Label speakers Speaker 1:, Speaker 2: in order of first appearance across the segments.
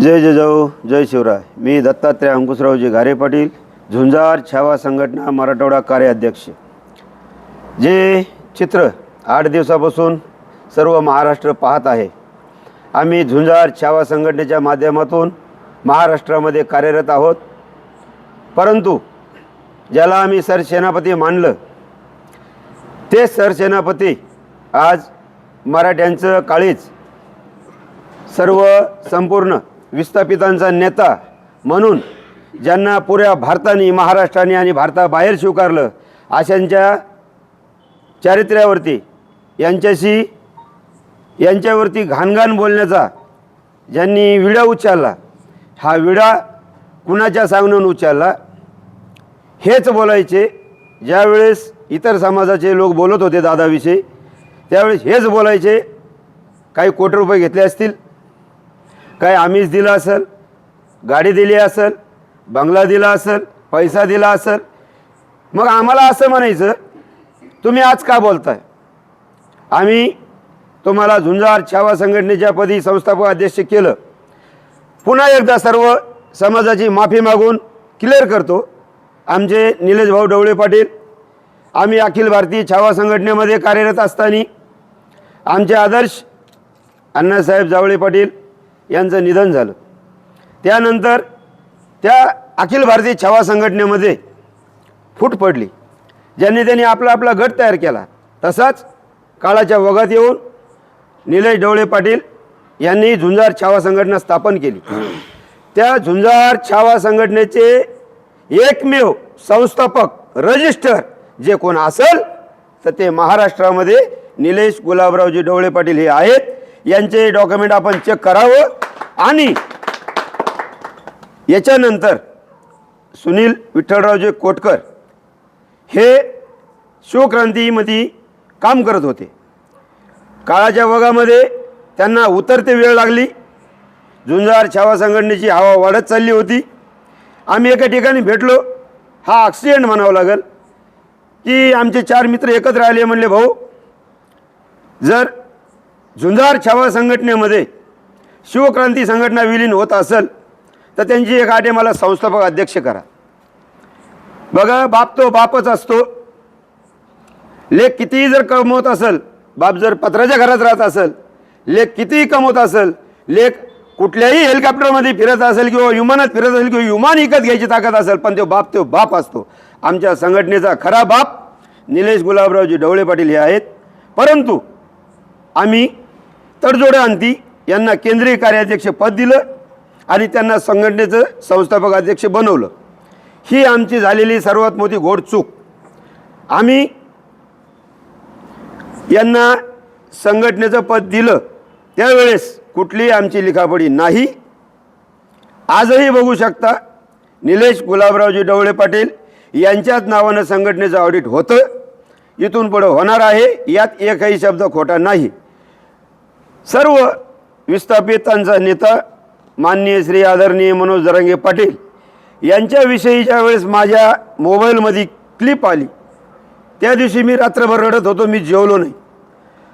Speaker 1: जय जिजाऊ जय शिवराय. मी दत्तात्रय अंकुशरावजी घारे पाटील झुंजार छावा संघटना मराठवाडा कार्याध्यक्ष. जे चित्र आठ दिवसापासून सर्व महाराष्ट्र पाहत आहे. आम्ही झुंजार छावा संघटनेच्या माध्यमातून महाराष्ट्रामध्ये कार्यरत आहोत. परंतु ज्याला आम्ही सरसेनापती मानलं ते सरसेनापती आज मराठ्यांचं काळीच सर्व संपूर्ण विस्थापितांचा नेता म्हणून ज्यांना पुऱ्या भारताने महाराष्ट्राने आणि भारताबाहेर स्वीकारलं अशांच्या चारित्र्यावरती यांच्याशी यांच्यावरती घाणघाण बोलण्याचा ज्यांनी विडा उच्चारला हा विडा कुणाच्या सांगणून उच्चारला हेच बोलायचे ज्यावेळेस इतर समाजाचे लोक बोलत होते दादाविषयी त्यावेळेस हेच बोलायचे काही कोटी रुपये घेतले असतील? काय आमिष दिलं असेल? गाडी दिली असेल? बंगला दिला असेल? पैसा दिला असेल? मग आम्हाला असं म्हणायचं तुम्ही आज का बोलताय? आम्ही तुम्हाला झुंजार छावा संघटनेच्या पदी संस्थापक अध्यक्ष केलं. पुन्हा एकदा सर्व समाजाची माफी मागून क्लिअर करतो. आमचे निलेश भाऊ डवळे पाटील आम्ही अखिल भारतीय छावा संघटनेमध्ये कार्यरत असताना आमचे आदर्श अण्णासाहेब जावळे पाटील यांचं निधन झालं. त्यानंतर त्या अखिल भारतीय छावा संघटनेमध्ये फूट पडली. ज्यांनी त्यांनी आपला आपला गट तयार केला. तसाच काळाच्या वगात येऊन निलेश डवळे पाटील यांनी झुंजार छावा संघटना स्थापन केली. त्या झुंजार छावा संघटनेचे एकमेव संस्थापक रजिस्टर जे कोण असेल तर ते महाराष्ट्रामध्ये निलेश गुलाबरावजी डवळे पाटील हे आहेत. यांचे डॉक्युमेंट आपण चेक करावं. आणि याच्यानंतर सुनील विठ्ठलरावजी कोटकर हे शिवक्रांतीमध्ये काम करत होते. काळाच्या वगामध्ये त्यांना उतरते वेळ लागली. झुंजार छावा संघटनेची हवा वाढत चालली होती. आम्ही एका ठिकाणी भेटलो. हा ॲक्सिडेंट म्हणावं लागेल. की आमचे चार मित्र एकत्र आले म्हणले भाऊ जर झुंजार छावा संघटनेमध्ये शिवक्रांती संघटना विलीन होत असेल तर त्यांची एक आटे मला संस्थापक अध्यक्ष करा. बघा बाप तो बापच असतो. लेख कितीही जर कमवत असेल बाप जर पत्राच्या घरात राहत असेल लेख कितीही कमवत असेल लेख कुठल्याही हेलिकॉप्टरमध्ये फिरत असेल किंवा विमानात फिरत असेल किंवा विमान विकत घ्यायची ताकद असेल पण तो बाप तो बाप असतो. आमच्या संघटनेचा खरा बाप निलेश गुलाबरावजी ढवळे पाटील हे आहेत. परंतु आम्ही तडजोडे आणती. यांना केंद्रीय कार्याध्यक्ष पद दिलं आणि त्यांना संघटनेचं संस्थापक अध्यक्ष बनवलं. ही आमची झालेली सर्वात मोठी घोड चूक. आम्ही यांना संघटनेचं पद दिलं. त्यावेळेस कुठलीही आमची लिखापडी नाही. आजही बघू शकता निलेश गुलाबरावजी डवळे पाटील यांच्याच नावानं संघटनेचं ऑडिट होतं. इथून पुढं होणार आहे यात एकही शब्द खोटा नाही. सर्व विस्थापितांचा नेता माननीय श्री आदरणीय मनोज जरांगे पाटील यांच्याविषयी ज्या वेळेस माझ्या मोबाईलमध्ये क्लिप आली त्या दिवशी मी रात्रभर रडत होतो मी जेवलो नाही.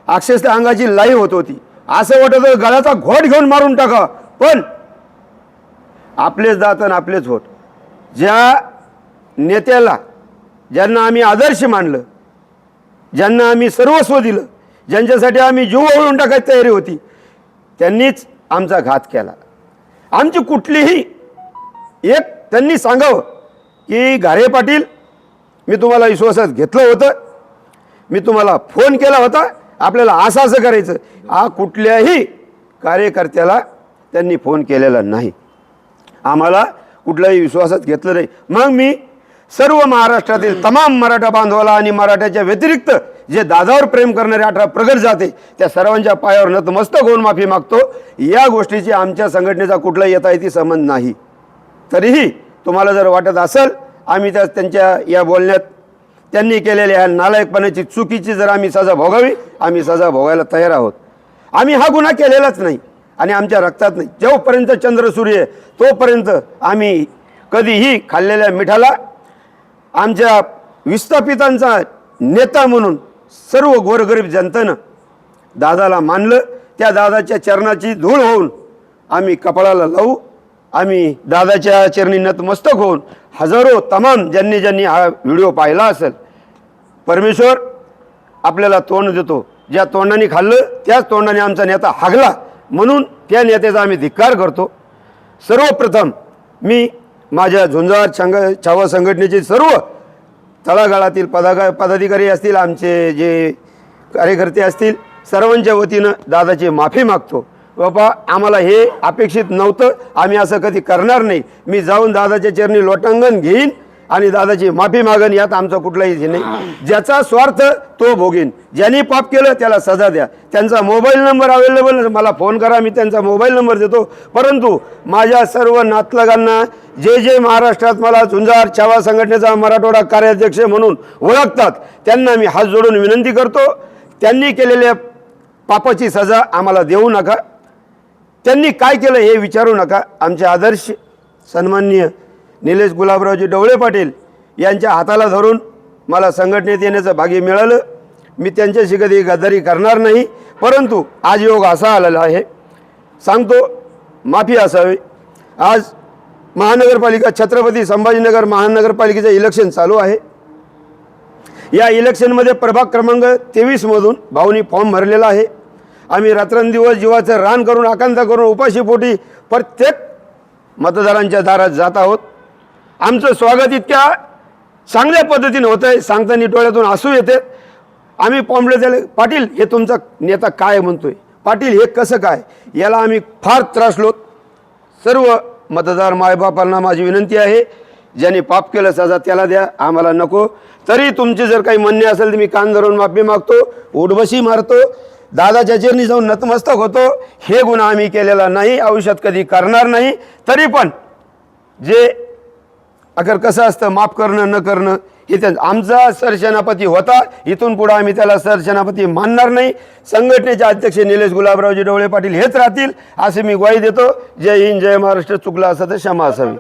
Speaker 1: अक्षरशः अंगाची लाईव्ह होत होती. असं वाटत होतं गळाचा घोट घेऊन मारून टाका. पण आपलेच दात आणि आपलेच होत ज्या नेत्याला ज्यांना आम्ही आदर्श मानलं ज्यांना आम्ही सर्वस्व दिलं ज्यांच्यासाठी आम्ही जीव ओळून टाकायची तयारी होती त्यांनीच आमचा घात केला. आमची कुठलीही एक त्यांनी सांगावं की घारे पाटील मी तुम्हाला विश्वासात घेतलं होतं. मी तुम्हाला फोन केला होता. आपल्याला असं असं करायचं. हा कुठल्याही कार्यकर्त्याला त्यांनी फोन केलेला नाही. आम्हाला कुठलाही विश्वासात घेतलं नाही. मग मी सर्व महाराष्ट्रातील तमाम मराठा बांधवाला आणि मराठ्याच्या व्यतिरिक्त जे दादावर प्रेम करणारे अठरा प्रगट जाते त्या सर्वांच्या पायावर नतमस्तक होऊन माफी मागतो. या गोष्टीची आमच्या संघटनेचा कुठला येता येते संबंध नाही. तरीही तुम्हाला जर वाटत असेल आम्ही त्या त्यांच्या या बोलण्यात त्यांनी केलेल्या ह्या नालायकपणाची चुकीची जर आम्ही सजा भोगावी आम्ही सजा भोगायला तयार आहोत. आम्ही हा गुन्हा केलेलाच नाही आणि आमच्या रक्तात नाही. जेव्हापर्यंत चंद्र सूर्य आहे, तोपर्यंत आम्ही कधीही खाल्लेल्या मिठाला आमच्या विस्थापितांचा नेता म्हणून सर्व गोरगरीब जनतेनं दादाला मानलं. त्या दादाच्या चरणाची धूळ होऊन आम्ही कपाळाला लावू. आम्ही दादाच्या चरणी नतमस्तक होऊन हजारो तमाम ज्यांनी ज्यांनी हा व्हिडिओ पाहिला असेल परमेश्वर आपल्याला तोंड देतो. ज्या तोंडाने खाल्लं त्याच तोंडाने आमचा नेता हागला. म्हणून त्या नेत्याचा आम्ही धिक्कार करतो. सर्वप्रथम मी माझ्या झुंजार छंग छावा संघटनेचे सर्व तळागाळातील पदागा पदाधिकारी असतील आमचे जे कार्यकर्ते असतील सर्वांच्या वतीनं दादाची माफी मागतो. बाबा आम्हाला हे अपेक्षित नव्हतं. आम्ही असं कधी करणार नाही. मी जाऊन दादाच्या चरणी लोटांगण घेईन. आणि दादाची माफी मागन यात आमचा कुठलाही हे नाही. ज्याचा स्वार्थ तो भोगीन. ज्यांनी पाप केलं त्याला सजा द्या. त्यांचा मोबाईल नंबर अवेलेबल मला फोन करा मी त्यांचा मोबाईल नंबर देतो. परंतु माझ्या सर्व नातलगांना जे जे महाराष्ट्रात मला झुंजार छावा संघटनेचा मराठवाडा कार्याध्यक्ष म्हणून ओळखतात त्यांना मी हात जोडून विनंती करतो. त्यांनी केलेल्या पापाची सजा आम्हाला देऊ नका. त्यांनी काय केलं हे विचारू नका. आमचे आदर्श सन्माननीय निलेश गुलाबरावजी डवळे पाटील यांच्या हाताला धरून मला संघटनेत येण्याचं भाग्य मिळालं. मी त्यांच्याशी कधी गद्दारी करणार नाही परंतु आज योग असा आलेला आहे. सांगतो माफी असावी. आज महानगरपालिका छत्रपती संभाजीनगर महानगरपालिकेचं इलेक्शन चालू आहे. या इलेक्शनमध्ये प्रभाग क्रमांक तेवीसमधून भाऊनी फॉर्म भरलेला आहे. आम्ही रात्रंदिवस जीवाचं रान करून आकांक्षा करून उपाशीपोटी प्रत्येक मतदारांच्या दारात जात आहोत. आमचं स्वागत इतक्या चांगल्या पद्धतीनं होतं आहे. सांगताना डोळ्यातून असू येते. आम्ही पॉम्बले झाले पाटील हे तुमचा नेता काय म्हणतोय? पाटील हे कसं काय? याला आम्ही फार त्रासलोत सर्व मतदार मायबापांना माझी विनंती आहे. ज्यांनी पाप केलं सजा त्याला द्या. आम्हाला नको. तरी तुमचे जर काही म्हणणे असेल तर मी कान धरून माफी मागतो. उडबशी मारतो. दादाच्या चरणी जाऊन नतमस्तक होतो. हे गुन्हा आम्ही केलेला नाही. आयुष्यात कधी करणार नाही. तरी पण जे अगर कसं असतं माफ करणं न करणं हे त्या आमचा सरसेनापती होता इथून पुढं आम्ही त्याला सरसेनापती मानणार नाही. संघटनेचे अध्यक्ष निलेश गुलाबरावजी डवळे पाटील हेच राहतील असे मी ग्वाही देतो. जय हिंद जय महाराष्ट्र चुकला असं तर क्षमा असावी.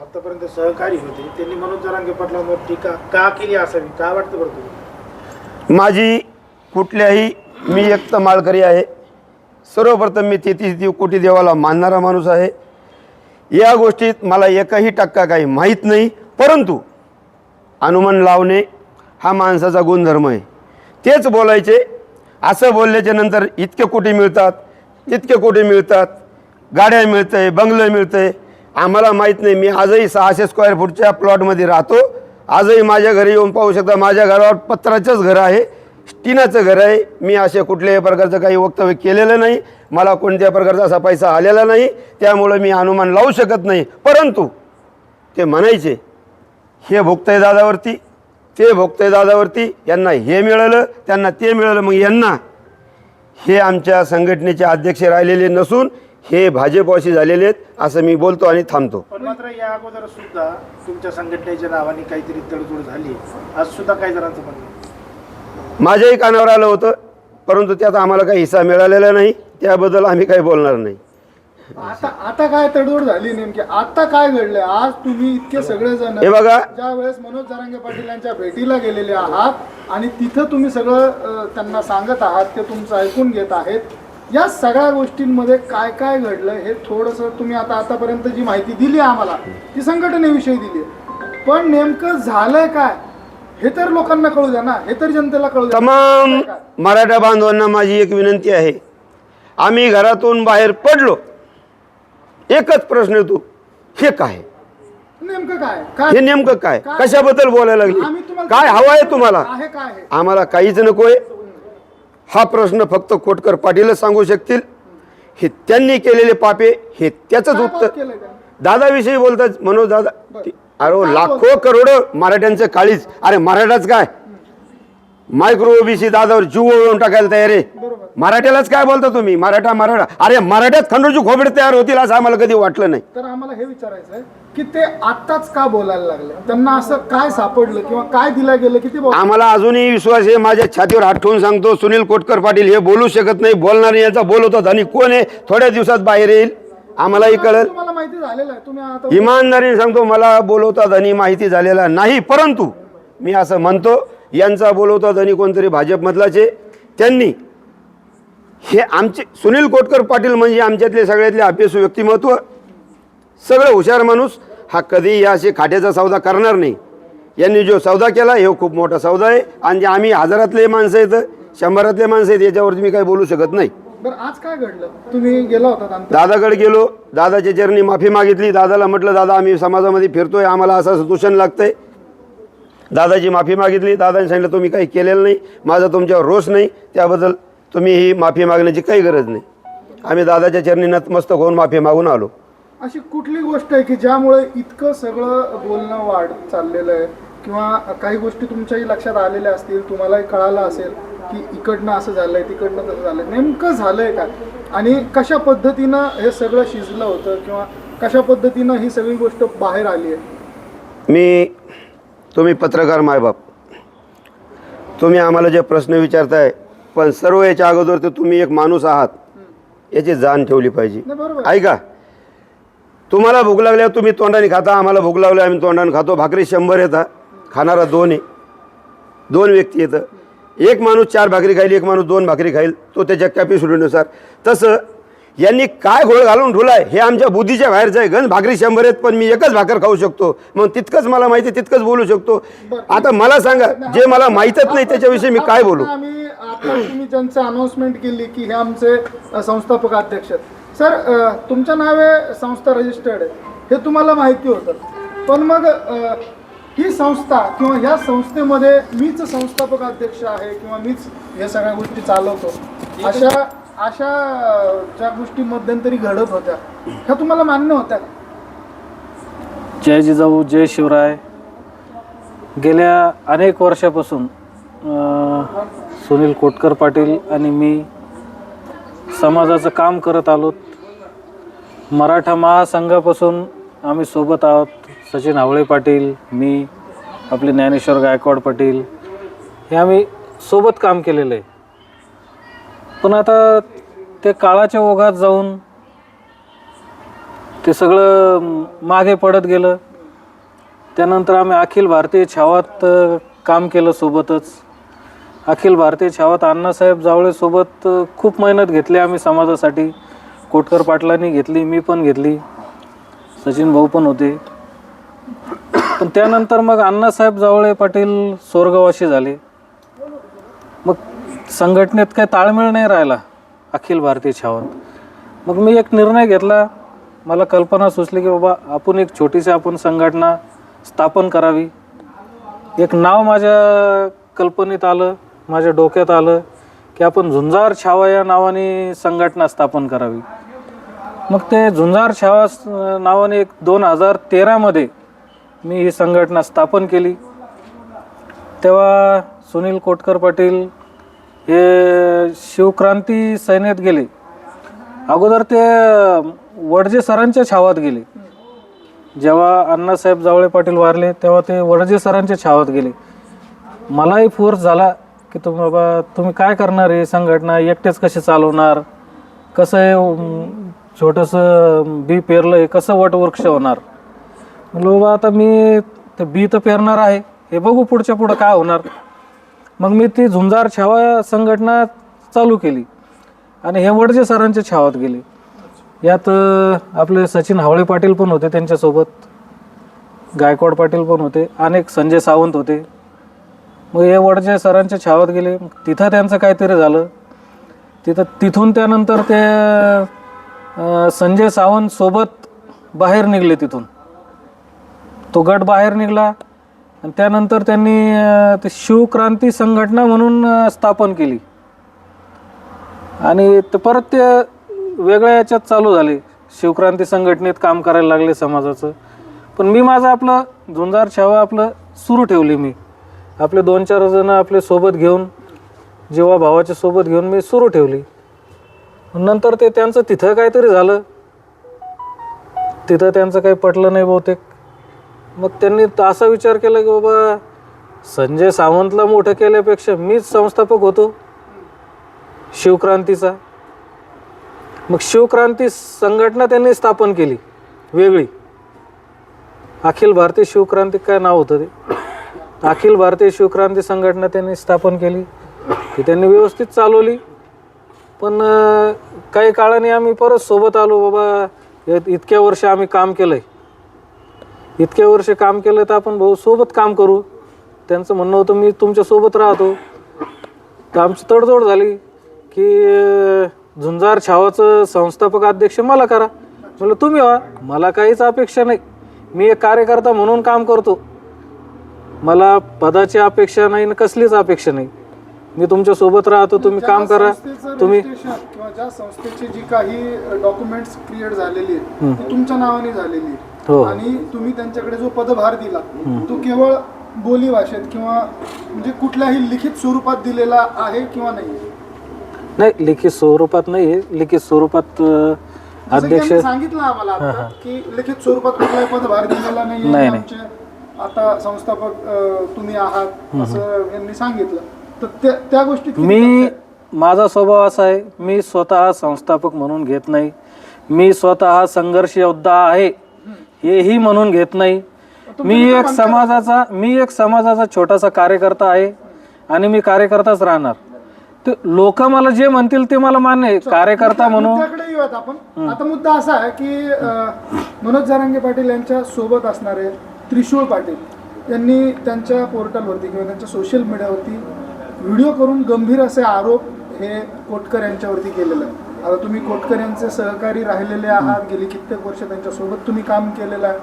Speaker 2: आतापर्यंत सहकारी होते त्यांनी मनोज जरांगे पाटलांवर टीका का केली असावी? काय वाटतं बरं तुम्ही
Speaker 1: माझी कुठल्याही मी एक तर माळकरी आहे. सर्वप्रथम मी तेहतीस कोटी देवाला मानणारा माणूस आहे. या गोष्टीत मला एकही टक्का काही माहीत नाही परंतु अनुमान लावणे हा माणसाचा गुणधर्म आहे. तेच बोलायचे असं बोलल्याच्या नंतर इतके कोटी मिळतात तितके कोटी मिळतात गाड्या मिळतंय बंगलं मिळतंय आम्हाला माहीत नाही मी आजही सहाशे स्क्वेअर फूटच्या प्लॉटमध्ये राहतो आजही माझ्या घरी येऊन पाहू शकता माझ्या घरावर पत्राचंच घर आहे टिनाचं घर आहे. मी असे कुठल्याही प्रकारचं काही वक्तव्य केलेलं नाही. मला कोणत्या प्रकारचा असा पैसा आलेला नाही. त्यामुळं मी अनुमान लावू शकत नाही. परंतु ते म्हणायचे हे भोगतंय दादावरती ते भोगतंय दादावरती यांना हे मिळालं त्यांना ते मिळालं मग यांना हे आमच्या संघटनेचे अध्यक्ष राहिलेले नसून हे भाजपवाशी झालेले आहेत असं मी बोलतो आणि थांबतो.
Speaker 2: पण मात्र या अगोदर सुद्धा तुमच्या संघटनेच्या नावाने काहीतरी तडजोड झाली. आज सुद्धा काही जणांचं म्हणणं
Speaker 1: माझ्याही कानावर आलं होतं परंतु त्यात आम्हाला काही हिस्सा मिळालेला नाही त्याबद्दल आम्ही काही बोलणार नाही.
Speaker 3: आता आता काय तडजोड झाली नेमकी? आता काय घडलंय? आज तुम्ही इतके सगळेजण
Speaker 1: हे बघा.
Speaker 3: ज्या वेळेस मनोज जरांगे पाटील यांच्या भेटीला गेलेले आहात आणि तिथं तुम्ही सगळं त्यांना सांगत आहात ते तुमचं ऐकून घेत आहेत या सगळ्या गोष्टींमध्ये काय काय घडलं हे थोडंसं तुम्ही आता आतापर्यंत जी माहिती दिली आम्हाला ती संघटनेविषयी दिली पण नेमकं झालंय काय? हे तर लोकांना कळू द्या ना हे तर जनतेला कळू द्या.
Speaker 1: तमाम? मराठा बांधवांना माझी एक विनंती आहे. आम्ही घरातून बाहेर पडलो एकच प्रश्न येतो हे काय?
Speaker 3: नेमकं काय?
Speaker 1: हे
Speaker 3: काय
Speaker 1: नेमकं काय? कशाबद्दल बोलायला
Speaker 3: आम्ही
Speaker 1: लागली
Speaker 3: तुम्हाला
Speaker 1: काय हवं आहे तुम्हाला?
Speaker 3: आहे काय आहे?
Speaker 1: आम्हाला काहीच नकोय. हा प्रश्न फक्त कोटकर पाटीलच सांगू शकतील. हे त्यांनी केलेले पापे हे त्याचंच
Speaker 3: काय
Speaker 1: उत्तर.
Speaker 3: पाप केलंय त्यांनी?
Speaker 1: दादाविषयी बोलतात मनोज दादा. अरे
Speaker 3: काय
Speaker 1: लाखो करोड मराठ्यांचं काळीच अरे मराठाच काय? मायक्रो ओबीसी दादावर जीव ओळून टाकायला तयार आहे. मराठ्यालाच काय बोलता तुम्ही? मराठा मराठा. अरे मराठ्यात खंडूची खोबडे तयार होतील असं आम्हाला कधी वाटलं नाही.
Speaker 3: तर आम्हाला हे विचारायचं आहे की ते आत्ताच का बोलायला लागले? त्यांना असं काय सापडलं किंवा काय दिलं गेलं? की ते बोल
Speaker 1: आम्हाला अजूनही विश्वास आहे. माझ्या छातीवर हात ठेवून सांगतो सुनील कोटकर पाटील हे बोलू शकत नाही बोलणार याचा बोलवतात आणि कोण आहे? थोड्या दिवसात बाहेर येईल. आम्हालाही कळेल.
Speaker 3: तुम्हाला माहिती झालेलं आहे. तुम्ही आता
Speaker 1: इमानदारीने सांगतो मला बोलवतात आणि माहिती झालेला नाही परंतु मी असं म्हणतो यांचा बोलवतात आणि कोणतरी भाजपमधलाचे त्यांनी हे आमचे सुनील कोटकर पाटील म्हणजे आमच्यातले सगळ्यातले अभ्यासू व्यक्तिमत्व सगळं हुशार माणूस हा कधी या असे खाट्याचा सौदा करणार नाही. यांनी जो सौदा केला हे खूप मोठा सौदा आहे. आणि जे आम्ही हजारातले माणसं आहेत शंभरातले माणसं आहेत याच्यावरती मी काही बोलू शकत नाही.
Speaker 3: बरं आज काय घडलं? तुम्ही गेला होता
Speaker 1: दादाकडे गेलो दादाच्या चरणी माफी मागितली. दादाला म्हटलं दादा आम्ही समाजामध्ये फिरतोय आम्हाला असं असं दूषण लागतंय. दादाची माफी मागितली. दादाने सांगितलं तुम्ही काही केलेलं नाही माझा तुमच्यावर रोष नाही. त्याबद्दल तुम्ही ही माफी मागण्याची काही गरज नाही. आम्ही दादाच्या चरणी नतमस्तक होऊन माफी मागून आलो.
Speaker 3: अशी कुठली गोष्ट आहे की ज्यामुळे इतकं सगळं बोलणं वाढ चाललेलं आहे? किंवा काही गोष्टी तुमच्याही लक्षात आलेल्या असतील तुम्हालाही कळालं असेल की इकडनं असं झालंय तिकडनं तसं झालंय. नेमकं झालंय काय? आणि कशा पद्धतीनं हे सगळं शिजलं होतं किंवा कशा पद्धतीनं ही सगळी गोष्ट बाहेर आली आहे?
Speaker 1: मी तुम्ही पत्रकार मायबाप. तुम्ही आम्हाला जे प्रश्न विचारताय पण सर्व याच्या अगोदर तर तुम्ही एक माणूस आहात याची जाण ठेवली पाहिजे. ऐका. तुम्हाला भूक लागल्यावर तुम्ही तोंडाने खाता आम्हाला भूक लागली आम्ही तोंडाने खातो. भाकरी शंभर येतात खाणारा दोन आहे. दोन व्यक्ती येतं. एक माणूस चार भाकरी खाईल एक माणूस दोन भाकरी खाईल तो त्याच्या कॅपॅसिटीनुसार तसं यांनी काय घोळ घालून ठेवलाय हे आमच्या बुद्धीच्या बाहेरचं आहे. गण भाकरी शंभर आहेत पण मी एकच भाकर खाऊ शकतो. मग तितकंच मला माहिती तितकंच बोलू शकतो. आता मला सांगा जे मला माहीतच नाही त्याच्याविषयी मी काय बोलू?
Speaker 3: आम्ही आता तुम्ही ज्यांचं अनाउन्समेंट केली की हे आमचे संस्थापक अध्यक्ष सर तुमच्या नावे संस्था रजिस्टर्ड आहे हे तुम्हाला माहिती होतं. पण मग ही संस्था किंवा ह्या संस्थेमध्ये मीच संस्थापक अध्यक्ष आहे किंवा मीच या सगळ्या गोष्टी चालवतो. अशा अशा ज्या गोष्टी मध्यंतरी घडत होत्या ह्या तुम्हाला मान्य होत्या?
Speaker 4: जय जिजाऊ जय शिवराय. गेल्या अनेक वर्षापासून सुनील कोटकर पाटील आणि मी समाजाचं काम करत आलोत. मराठा महासंघापासून आम्ही सोबत आहोत. सचिन आवळे पाटील मी आपले ज्ञानेश्वर गायकवाड पाटील हे आम्ही सोबत काम केलेलं आहे. पण आता ते काळाच्या ओघात जाऊन ते सगळं मागे पडत गेलं. त्यानंतर आम्ही अखिल भारतीय छावात काम केलं सोबतच. अखिल भारतीय छावात अण्णासाहेब जावळेसोबत खूप मेहनत घेतली आम्ही समाजासाठी. कोटकर पाटलांनी घेतली मी पण घेतली. सचिन भाऊ पण होते. पण त्यानंतर मग अण्णासाहेब जावळे पाटील स्वर्गवासी झाले. मग संघटनेत काय ताळमेळ नाही राहिला अखिल भारतीय छावात मग मी एक निर्णय घेतला. मला कल्पना सुचली की बाबा आपण एक छोटीशी आपण संघटना स्थापन करावी. एक नाव माझ्या कल्पनेत आलं माझ्या डोक्यात आलं की आपण झुंजार छावा या नावाने संघटना स्थापन करावी. मग ते झुंजार छावा नावाने एक दोन हजार तेरामध्ये मी ही संघटना स्थापन केली. तेव्हा सुनील कोटकर पाटील हे शिवक्रांती सैन्यात गेले. अगोदर ते वडजे सरांच्या छावात गेले. जेव्हा अण्णासाहेब जावळे पाटील वारले तेव्हा ते वडजे सरांच्या छावात गेले. मलाही फोर्स झाला की तुम्ही बाबा तुम्ही काय करणार आहे संघटना? एकटेच कसे चालवणार? कसं हे छोटंसं बी पेरलं आहे कसं वटवृक्ष होणार? म्हणलं बाबा आता मी ते बी तर पेरणार आहे. हे बघू पुढच्या पुढं काय होणार. मग मी ती झुंजार छावा संघटना चालू केली आणि हे वडजे सरांच्या छावात गेले. यात आपले सचिन हावळे पाटील पण होते त्यांच्यासोबत. गायकवाड पाटील पण होते. अनेक संजय सावंत होते. मग हे वडजे सरांच्या छावात गेले. तिथं त्यांचं काहीतरी झालं. तिथं तिथून त्यानंतर ते संजय सावंत सोबत बाहेर निघले तिथून. तो गट बाहेर निघाला आणि त्यानंतर त्यांनी ते शिवक्रांती संघटना म्हणून स्थापन केली. आणि ते परत ते वेगळ्या याच्यात चालू झाले. शिवक्रांती संघटनेत काम करायला लागले समाजाचं. पण मी माझं आपलं झुंजार छावा आपलं सुरू ठेवली मी. आपले दोन चार जण आपले सोबत घेऊन जेव्हा भावाच्या सोबत घेऊन मी सुरू ठेवली. नंतर ते त्यांचं तिथं काहीतरी झालं. तिथं त्यांचं काही पटलं नाही बहुतेक. मग त्यांनी तर असा विचार केला की बाबा संजय सावंतला मोठं केल्यापेक्षा मीच संस्थापक होतो. शिवक्रांतीचा. मग शिवक्रांती संघटना त्यांनी स्थापन केली वेगळी. अखिल भारतीय शिवक्रांती काय नाव होतं ते? अखिल भारतीय शिवक्रांती संघटना त्यांनी स्थापन केली ती त्यांनी व्यवस्थित चालवली. पण काही काळाने आम्ही परत सोबत आलो बाबा इतक्या वर्ष आम्ही काम केलं आहे इतक्या वर्ष काम केलं तर आपण भाऊ सोबत काम करू. त्यांचं म्हणणं होतं मी तुमच्यासोबत राहतो. तर आमची तडजोड झाली की झुंजार छावाचं संस्थापक अध्यक्ष मला करा. म्हणलं तुम्ही व्हा मला काहीच अपेक्षा नाही. मी एक कार्यकर्ता म्हणून काम करतो. मला पदाची अपेक्षा नाही आणि कसलीच अपेक्षा नाही. मी तुमच्यासोबत राहतो तुम्ही काम करा. तुम्ही
Speaker 3: ज्या संस्थेची जी काही डॉक्युमेंट्स क्रिएट झालेली आहेत ती तुमच्या नावाने झालेली
Speaker 4: हो.
Speaker 3: आणि तुम्ही त्यांच्याकडे जो पदभार दिला तो केवळ बोली भाषेत किंवा म्हणजे कुठल्याही लिखित स्वरूपात दिलेला आहे किंवा नाही
Speaker 4: नाही लिखित स्वरूपात नाही लिखित स्वरूपात अं,
Speaker 3: जसं की
Speaker 4: अध्यक्ष
Speaker 3: यांनी सांगितलं आम्हाला आता की लिखित स्वरूपात कुठलाही पदभार दिलेला नाही
Speaker 4: नाही, नाही.
Speaker 3: आमचे आता संस्थापक अं, तुम्ही आहात असं यांनी सांगितलं. तर त्या- त्या गोष्टीत किती
Speaker 4: मी माझा स्वभाव असा आहे मी स्वतः संस्थापक म्हणून घेत नाही. मी स्वतः संघर्ष योद्धा आहे. हेही म्हणून घेत नाही. मी एक समाजाचा मी एक समाजाचा छोटासा कार्यकर्ता आहे आणि मी कार्यकर्ताच राहणार. ते लोक मला जे म्हणतील ते मला मान्य आहे. कार्यकर्ता म्हणून
Speaker 3: मुद्द्याकडे येऊयात आपण. आता मुद्दा असा आहे की अं, मनोज जारांगे पाटील यांच्या सोबत असणारे त्रिशूळ पाटील यांनी त्यांच्या पोर्टलवरती किंवा त्यांच्या सोशल मीडियावरती व्हिडिओ करून गंभीर असे आरोप हे कोटकर यांच्यावरती केलेले आहे आता तुम्ही कोटकर यांचे सहकारी राहिलेले आहात गेली कित्येक वर्ष त्यांच्यासोबत तुम्ही काम केलेलं आहे.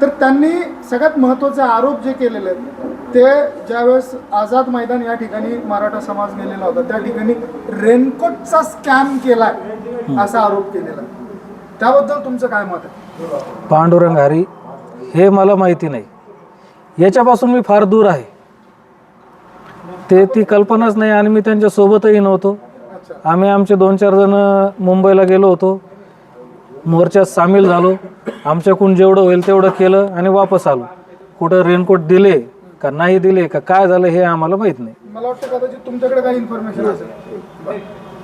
Speaker 3: तर त्यांनी सगळ्यात महत्त्वाचे आरोप जे केलेले आहेत ते ज्यावेळेस आझाद मैदान या ठिकाणी मराठा समाज गेलेला होता त्या ठिकाणी रेनकोटचा स्कॅम केलाय असा आरोप केलेला त्याबद्दल तुमचं काय मत आहे?
Speaker 4: पांडुरंग हरी हे मला माहिती नाही. याच्यापासून मी फार दूर आहे. ते ती कल्पनाच नाही आणि मी त्यांच्यासोबतही नव्हतो. आम्ही आमचे दोन चार जण मुंबईला गेलो होतो. मोर्चात सामील झालो. आमच्याकडून जेवढं होईल तेवढं केलं आणि वापस आलो. कुठं रेनकोट दिले का नाही दिले का काय झालं हे आम्हाला माहीत नाही.
Speaker 3: मला वाटतं कदाचित तुमच्याकडे काही इन्फॉर्मेशन असेल.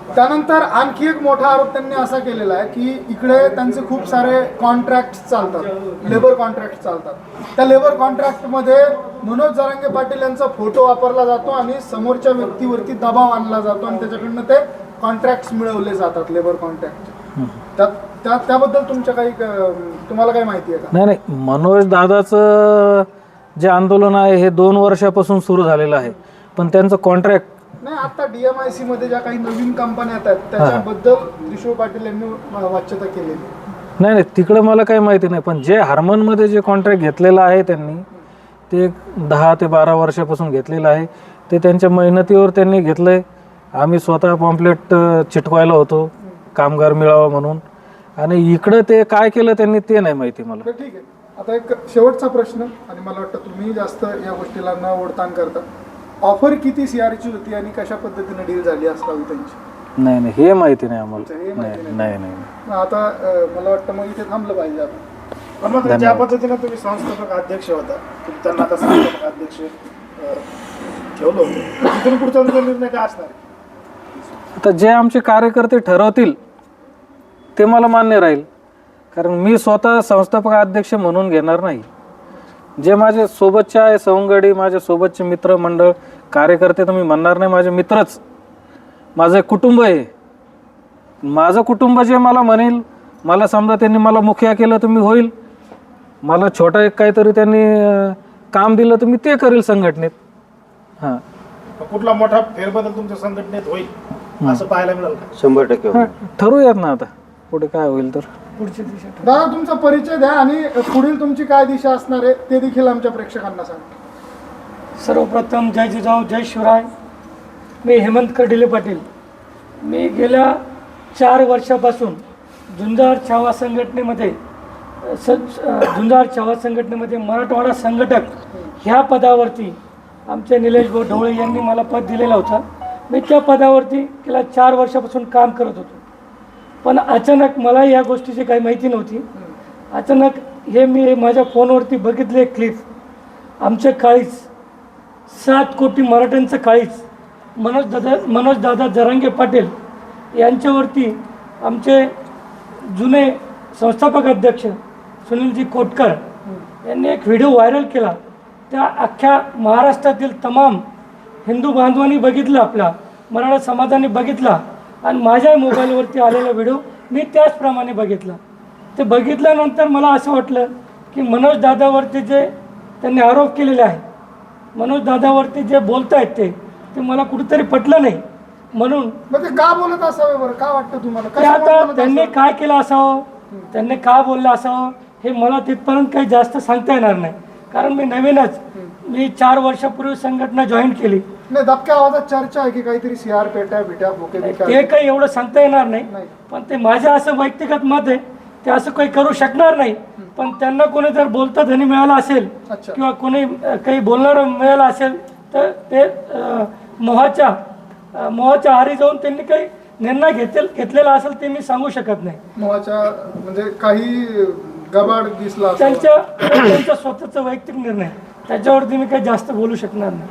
Speaker 3: त्यानंतर आणखी एक मोठा आरोप त्यांनी असा केलेला आहे की इकडे त्यांचे खूप सारे कॉन्ट्रॅक्ट चालतात. लेबर कॉन्ट्रॅक्ट चालतात. त्या लेबर कॉन्ट्रॅक्टमध्ये मनोज जरांगे पाटील यांचा फोटो वापरला जातो आणि समोरच्या व्यक्तीवरती दबाव आणला जातो आणि त्याच्याकडनं ते कॉन्ट्रॅक्ट मिळवले जातात लेबर कॉन्ट्रॅक्ट त्या त्या- त्याबद्दल तुमच्या काही तुम्हाला काही माहिती आहे का?
Speaker 4: नाही नाही. मनोज दादाचं जे आंदोलन आहे हे दोन वर्षापासून सुरू झालेलं आहे. पण त्यांचं कॉन्ट्रॅक्ट
Speaker 3: नाही आता डीएमआयसी मध्ये ज्या काही नवीन कंपन्या येत आहेत त्याच्याबद्दल त्रिशूळ पाटील यांनी वाच्यता केलेली
Speaker 4: नाही नाही तिकडं मला काही माहिती नाही पण जे हार्मनमध्ये जे कॉन्ट्रॅक्ट घेतलेलं आहे त्यांनी ते दहा ते बारा वर्षापासून घेतलेलं आहे. ते त्यांच्या मेहनतीवर त्यांनी घेतलं आहे आम्ही स्वतः पॉम्पलेट चिटकवायला होतो कामगार मिळावा म्हणून. आणि इकडं ते काय केलं त्यांनी ते नाही माहिती मला.
Speaker 3: ठीक आहे. आता एक शेवटचा प्रश्न आणि मला वाटतं तुम्ही जास्त या गोष्टीला न ओढताण करता. ऑफर किती सीआरची होती आणि कशा पद्धतीने डील झाली असावी त्यांची?
Speaker 4: नाही नाही हे माहिती नाही आम्हाला.
Speaker 3: हे माहिती
Speaker 4: नाही नाही. नाही
Speaker 3: आता अं, मला वाटतं मग इथे थांबलं पाहिजे आपण
Speaker 2: पण मग ज्या पद्धतीने तुम्ही संस्थापक अध्यक्ष होता तुम्ही त्यांना आता संस्थापक अध्यक्ष अं, ठेवलं होतं. तिथून पुढचा तुमचा निर्णय काय असणार? आहे?
Speaker 4: आता जे आमचे कार्यकर्ते ठरवतील ते मला मान्य राहील. कारण मी स्वतः संस्थापक अध्यक्ष म्हणून घेणार नाही. जे माझे सोबतचे आहे सवंगडी माझ्या सोबतचे मित्र मंडळ कार्यकर्ते तर मी म्हणणार नाही माझे मित्रच. माझं एक कुटुंब आहे. माझं कुटुंब जे मला म्हणेल मला समजा त्यांनी मला मुखिया केलं तर मी होईल. मला छोटा एक काहीतरी त्यांनी काम दिलं तर मी ते करेल संघटनेत. हां.
Speaker 2: कुठला मोठा फेरबदल तुमच्या संघटनेत होईल असं पाहायला मिळेल का?
Speaker 1: शंभर टक्के
Speaker 4: ठरवूयात ना आता. पुढे काय होईल तर.
Speaker 3: पुढची दिशा दादा तुमचा परिचय द्या आणि पुढील तुमची काय दिशा असणार आहे ते देखील आमच्या प्रेक्षकांना सांगा.
Speaker 5: सर्वप्रथम जय जिजाऊ जय शिवराय. मी हेमंत कर्डिले पाटील. मी गेल्या चार वर्षापासून झुंजार छावा संघटनेमध्ये स झुंजार छावा संघटनेमध्ये मराठवाडा संघटक ह्या पदावरती आमचे निलेश भाऊ ढवळे यांनी मला पद दिलेला होता. मी त्या पदावरती गेल्या चार वर्षापासून काम करत होतो. पण अचानक मला या गोष्टीची काही माहिती नव्हती. अचानक हे मी माझ्या फोनवरती बघितले क्लिप आमचे काळीच सात कोटी मराठ्यांचं काळीच मनोज दादा मनोज दादा जरांगे पाटील यांच्यावरती आमचे जुने संस्थापक अध्यक्ष सुनीलजी कोटकर यांनी एक व्हिडिओ व्हायरल केला. त्या अख्ख्या महाराष्ट्रातील तमाम हिंदू बांधवांनी बघितलं आपला मराठा समाजाने बघितला आणि माझ्या मोबाईलवरती आलेला व्हिडिओ मी त्याचप्रमाणे बघितला. ते बघितल्यानंतर मला असं वाटलं की मनोज दादावरती जे त्यांनी आरोप केलेले आहे मनोज दादावरती जे बोलत आहेत ते ते मला कुठेतरी पटलं नाही. म्हणून
Speaker 3: मग ते का बोलत असावे बरं? का वाटतं तुम्हाला?
Speaker 5: ते
Speaker 3: कशामुळे
Speaker 5: आता
Speaker 3: बोलत
Speaker 5: त्यांनी
Speaker 3: असावे?
Speaker 5: काय केलं असावं? त्यांनी का बोललं असावं? हे मला तिथपर्यंत काही जास्त सांगता येणार नाही. कारण मी नवीनच मी चार वर्षापूर्वी संघटना जॉईन केली.
Speaker 3: नाही दबक्या आवाजात चर्चा आहे की काहीतरी सिआर पेट्या बिट्या
Speaker 5: ते काही एवढं सांगता येणार नाही.
Speaker 3: नाही.
Speaker 5: पण ते माझं असं वैयक्तिक मत आहे ते असं काही करू शकणार नाही पण त्यांना कोणी जर बोलता धनी मिळाला असेल. किंवा कोणी काही बोलणारं मिळालं असेल तर ते मोहाच्या मोहाच्या आरी जाऊन त्यांनी काही निर्णय घेतले घेतलेला असेल ते मी सांगू शकत नाही
Speaker 3: मोहाच्या म्हणजे काही गबाड दिसला.
Speaker 5: त्यांच्या त्यांचा स्वतःचा वैयक्तिक निर्णय त्याच्यावरती मी काही जास्त बोलू शकणार नाही